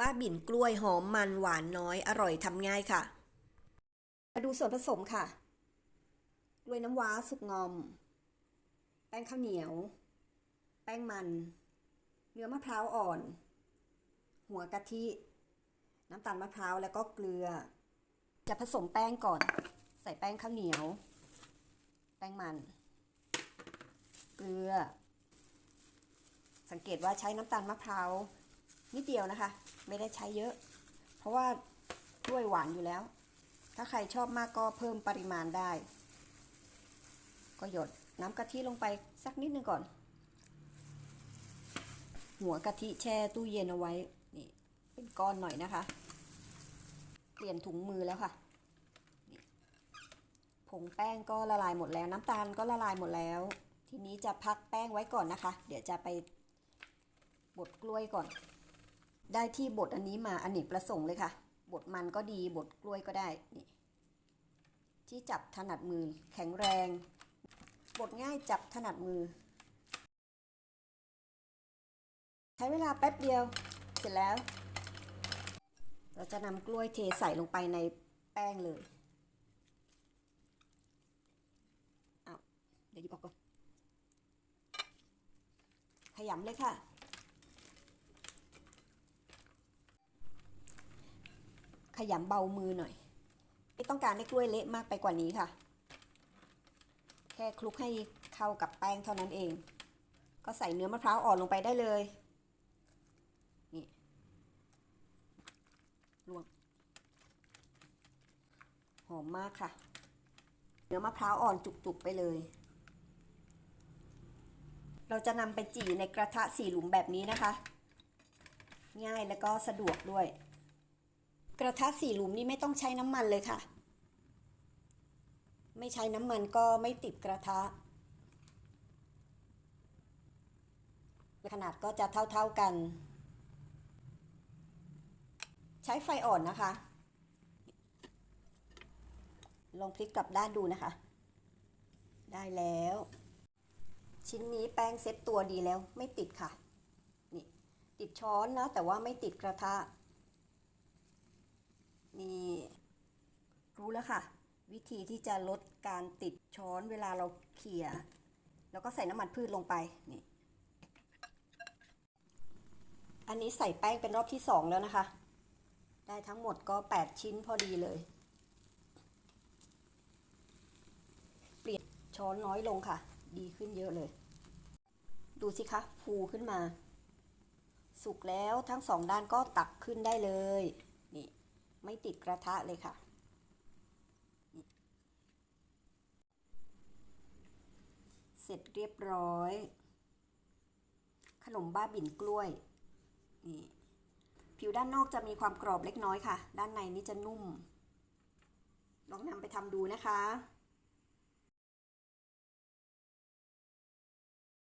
บ้าบิ่นกล้วยหอมมันหวานน้อยอร่อยทำง่ายค่ะ มาดูส่วนผสมค่ะกล้วยน้ำว้าสุกงอม แป้งข้าวเหนียว แป้งมัน เนื้อมะพร้าวอ่อน หัวกะทิ น้ำตาลมะพร้าวแล้วก็เกลือ จะผสมแป้งก่อน ใส่แป้งข้าวเหนียว แป้งมัน เกลือ สังเกตว่าใช้น้ำตาลมะพร้าว นิดเดียวนะคะ ไม่ได้ใช้เยอะ เพราะว่ากล้วยหวานอยู่แล้ว ถ้าใครชอบมากก็เพิ่มปริมาณได้ ก็หยดน้ำกะทิลงไปสักนิดนึงก่อน หัวกะทิแช่ตู้เย็นเอาไว้นี่เป็นก้อนหน่อยนะคะ เปลี่ยนถุงมือแล้วค่ะผงแป้งก็ละลายหมดแล้ว น้ำตาลก็ละลายหมดแล้ว ทีนี้จะพักแป้งไว้ก่อนนะคะ เดี๋ยวจะไปบดกล้วยก่อน ได้ที่บดอันนี้มาอันนี้ประสงค์เลยค่ะบดมันก็ดีบดกล้วยก็ได้นี่ที่จับถนัดมือแข็งแรงบดง่ายจับถนัดมือ ใช้เวลาแป๊บเดียว เสร็จแล้ว เราจะนำกล้วยเทใส่ลงไปในแป้งเลยเอาเดี๋ยวหยิบออกก่อนขยำเลยค่ะ ขยำเบามือหน่อย ไม่ต้องการให้กล้วยเละมากไปกว่านี้ค่ะ แค่คลุกให้เข้ากับแป้งเท่านั้นเอง ก็ใส่เนื้อมะพร้าวอ่อนลงไปได้เลยนี่ลวงหอมมากค่ะ เนื้อมะพร้าวอ่อนจุกๆไปเลย เราจะนำไปจี่ในกระทะสี่หลุมแบบนี้นะคะ ง่ายแล้วก็สะดวกด้วย กระทะสี่หลุมนี่ไม่ต้องใช้น้ำมันเลยค่ะ ไม่ใช้น้ำมันก็ไม่ติดกระทะ ขนาดก็จะเท่าๆกัน ใช้ไฟอ่อนนะคะ ลองพลิกกลับด้านดูนะคะ ได้แล้ว ชิ้นนี้แป้งเซ็ตตัวดีแล้วไม่ติดค่ะ นี่ ติดช้อนนะแต่ว่าไม่ติดกระทะ นี่รู้แล้วค่ะ วิธีที่จะลดการติดช้อนเวลาเราเขี่ย แล้วก็ใส่น้ำมันพืชลงไปนี่อันนี้ใส่แป้งเป็นรอบที่สองแล้วนะคะ ได้ทั้งหมดก็ 8 ชิ้นพอดีเลย เปลี่ยนช้อนน้อยลงค่ะ ดีขึ้นเยอะเลย ดูสิคะ ฟูขึ้นมา สุกแล้วทั้งสองด้านก็ตักขึ้นได้เลย ไม่ติดกระทะเลยค่ะ เสร็จเรียบร้อย ขนมบ้าบิ่นกล้วยนี่ผิวด้านนอกจะมีความกรอบเล็กน้อยค่ะ ด้านในนี่จะนุ่ม ลองนำไปทำดูนะคะ